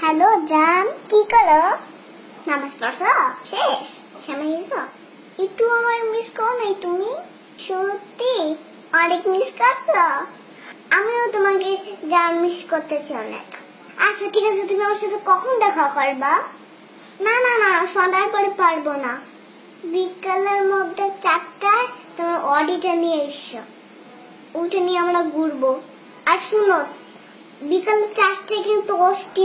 Hello, জান, কি করো? নামাজ পড়ছো শেষ, সময় এসো একটু আমার মিস করো নাই তুমি? সত্যি? অনেক মিস করছ? আমিও তোমাকে জান মিস করতেছি অনেক। আচ্ছা ঠিক আছে, তুমি আমার সাথে কখন দেখা করবা? না না না, সন্ধ্যার পরে পারব না। বিকালের মধ্যে চারটায় তোমার অডিটা নিয়ে এসো। ওইটা নিয়ে আমরা ঘুরবো। আর শুনো, বিকাল চারটায় কিন্তু অষ্টি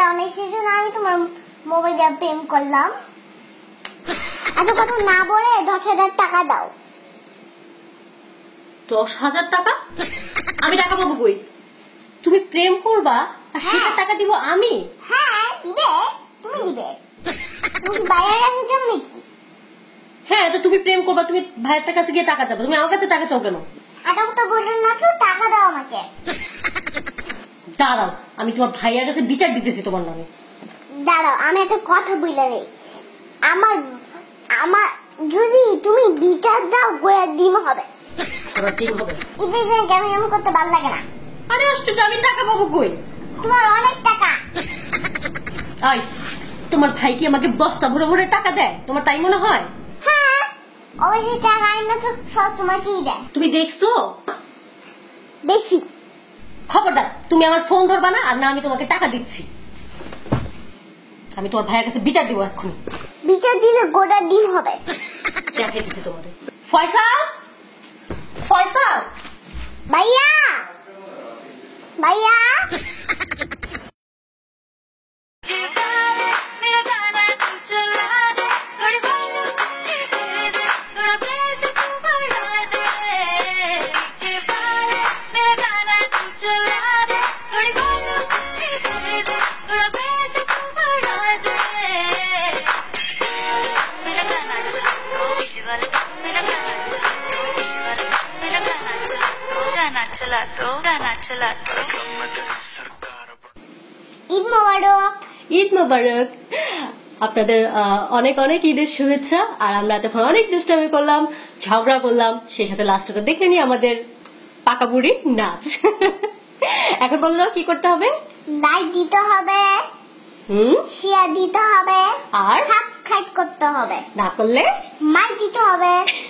দাও না সেই জন্য আমি তোমার মোবাইল দিয়ে প্রেম করলাম। এত কথা না বলে দশ হাজার টাকা দাও। দশ হাজার টাকা? আমি টাকা পাবো কই? তুমি প্রেম করবা আর সেটা টাকা দিব আমি? হ্যাঁ দিবে। তুমি দিবে। তুমি কাছে যাও নাকি? হ্যাঁ তো তুমি প্রেম করবা তুমি ভাইয়ের কাছে গিয়ে টাকা চাবো তুমি আমার কাছে টাকা চাও কেন? আটা তো বললেন না তো টাকা দাও আমাকে। দাঁড়াও আমি তোমার ভাইয়ের কাছে বিচার দিতেছি তোমার নামে। দাঁড়াও আমি একটা কথা বলে নেই। আমার আমার যদি তুমি বিচার দাও গোয়া ডিম হবে। কেমন কেমন করতে ভালো লাগে না। আরে আশ্চর্য আমি টাকা পাবো কই? তোমার অনেক টাকা। আই তোমার ভাই কি আমাকে বস্তা ভরে ভরে টাকা দেয়? তোমার তাই মনে হয়? হ্যাঁ অবশ্যই টাকা আইন তো সব তোমাকেই দেয়। তুমি দেখছ? দেখছি। খবরদার তুমি আমার ফোন ধরবা না আর না আমি তোমাকে টাকা দিচ্ছি। আমি তোমার ভাইয়ের কাছে বিচার দিব এক্ষুনি। বিচার দিলে গোটা ডিম হবে। দেখাইতেছি তোমাদের। ফয়সাল? ফয়সাল? ভাইয়া! ভাইয়া! ঈদ মোবারক। আপনাদের অনেক অনেক ঈদের শুভেচ্ছা আর আমরা এতক্ষণ অনেক দুষ্টামি করলাম ঝগড়া করলাম সেই সাথে লাস্টে তো দেখলেনি আমাদের পাকা বুড়ির নাচ। এখন বলো কি করতে হবে? লাইক দিতে হবে। হুম? শেয়ার দিতে হবে। আর? সাবস্ক্রাইব করতে হবে। না করলে? মাই দিতে হবে।